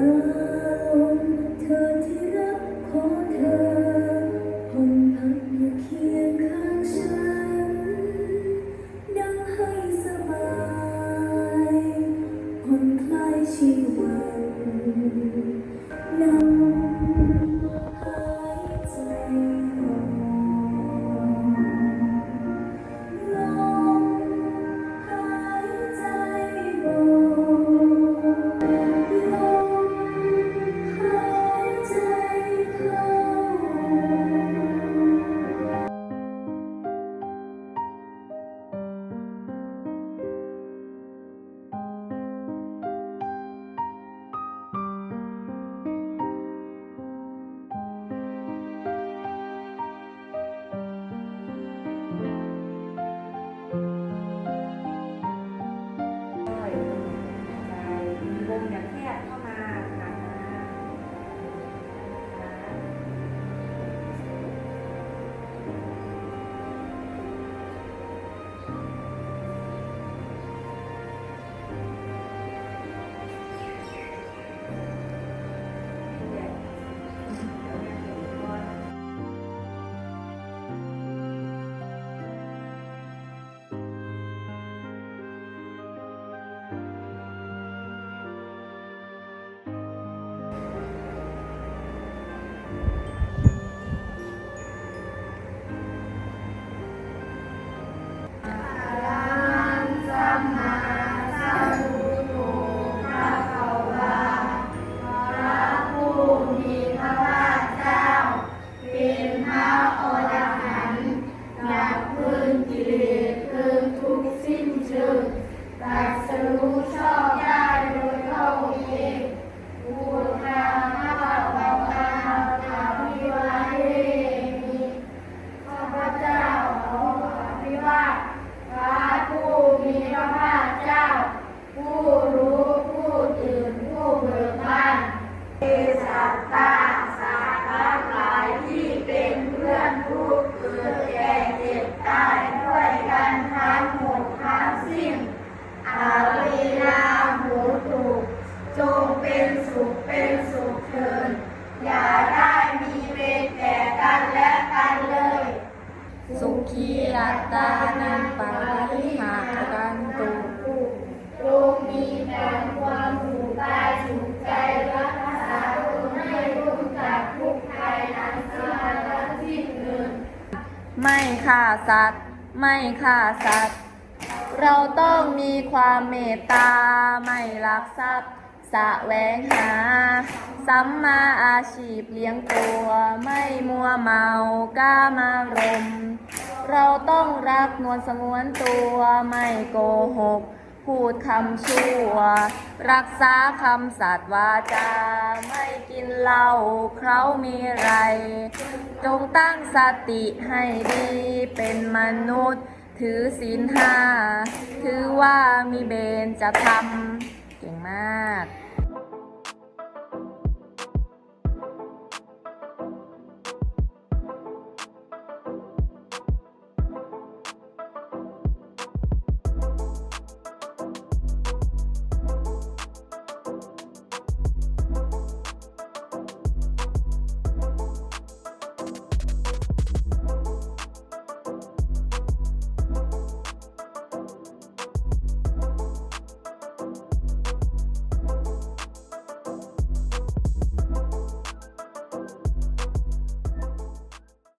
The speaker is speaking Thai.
ม สุ ขีอัตตานังปาริหากันตุจงมีแต่ความสุขกายสุขใจรักษาตนให้พ้นจากทุกข์ภัยนั้นเสียทั้งสิ้นเถิดไม่ฆ่าสัตว์ ไม่ฆ่าสัตว์ เราต้องมีความเมตตา ไม่ลักทรัพย์สะแวงหา สัมมาอาชีพเลี้ยงตัว ไม่มัวเมากล้ามารม เราต้องรักนวลสงวนตัว ไม่โกหก พูดคำชั่ว รักษาคำสัตว์วาจา ไม่กินเหล้าเขามีไร จงตั้งสติให้ดีเป็นมนุษย์ ถือศีลห้าถือว่ามีเบนจะทำเก่งมาก